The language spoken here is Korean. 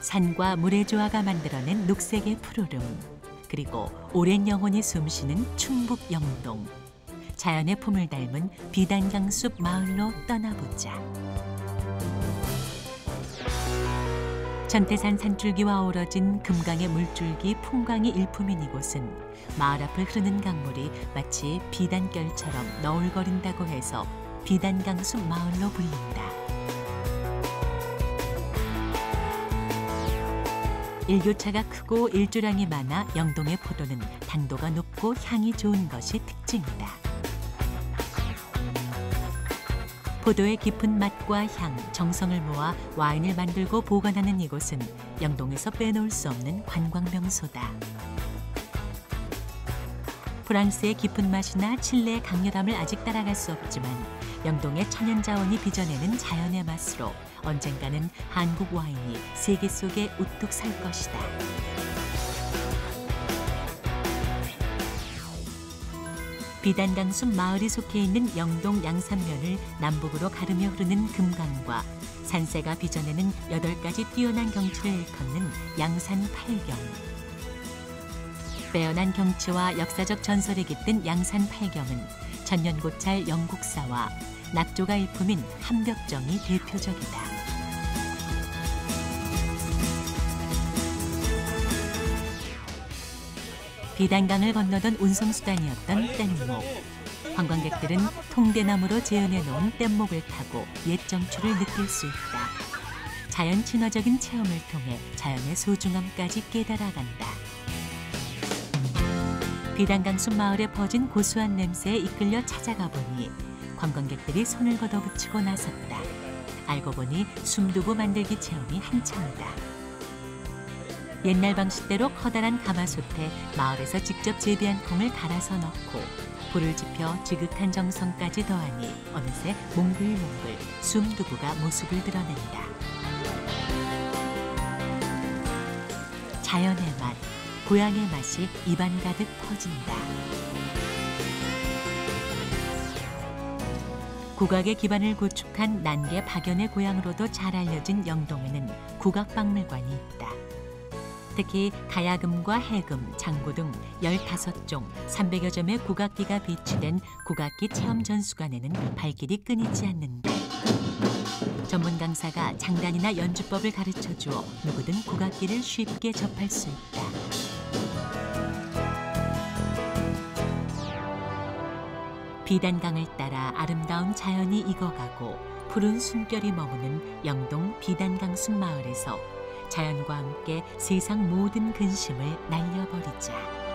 산과 물의 조화가 만들어낸 녹색의 푸르름 그리고 오랜 영혼이 숨쉬는 충북 영동 자연의 품을 닮은 비단강 숲 마을로 떠나보자 전태산 산줄기와 어우러진 금강의 물줄기 풍광이 일품인 이곳은 마을 앞을 흐르는 강물이 마치 비단결처럼 너울거린다고 해서 비단강 숲 마을로 불린다. 일교차가 크고 일조량이 많아 영동의 포도는 당도가 높고 향이 좋은 것이 특징이다. 포도의 깊은 맛과 향, 정성을 모아 와인을 만들고 보관하는 이곳은 영동에서 빼놓을 수 없는 관광 명소다. 프랑스의 깊은 맛이나 칠레의 강렬함을 아직 따라갈 수 없지만 영동의 천연 자원이 빚어내는 자연의 맛으로 언젠가는 한국 와인이 세계 속에 우뚝 설 것이다. 비단강숲 마을이 속해 있는 영동 양산면을 남북으로 가르며 흐르는 금강과 산세가 빚어내는 여덟 가지 뛰어난 경치를 일컫는 양산 팔경. 빼어난 경치와 역사적 전설이 깃든 양산 팔경은 천년고찰 영국사와 낙조가 일품인 함벽정이 대표적이다. 비단강을 건너던 운송수단이었던 뗏목. 관광객들은 통대나무로 재현해 놓은 뗏목을 타고 옛 정취를 느낄 수 있다. 자연 친화적인 체험을 통해 자연의 소중함까지 깨달아간다. 비단강숲 마을에 퍼진 고소한 냄새에 이끌려 찾아가 보니 관광객들이 손을 걷어붙이고 나섰다. 알고 보니 숨두부 만들기 체험이 한창이다. 옛날 방식대로 커다란 가마솥에 마을에서 직접 재배한 콩을 갈아서 넣고 불을 지펴 지극한 정성까지 더하니 어느새 몽글몽글 숨두부가 모습을 드러낸다. 자연의 맛, 고향의 맛이 입안 가득 퍼진다. 국악의 기반을 구축한 난계 박연의 고향으로도 잘 알려진 영동에는 국악박물관이 있다. 특히 가야금과 해금, 장구 등 15종, 300여 점의 국악기가 비치된 국악기 체험 전수관에는 발길이 끊이지 않는다. 전문 강사가 장단이나 연주법을 가르쳐 주어 누구든 국악기를 쉽게 접할 수 있다. 비단강을 따라 아름다운 자연이 익어가고 푸른 숨결이 머무는 영동 비단강 숲마을에서 자연과 함께 세상 모든 근심을 날려버리자.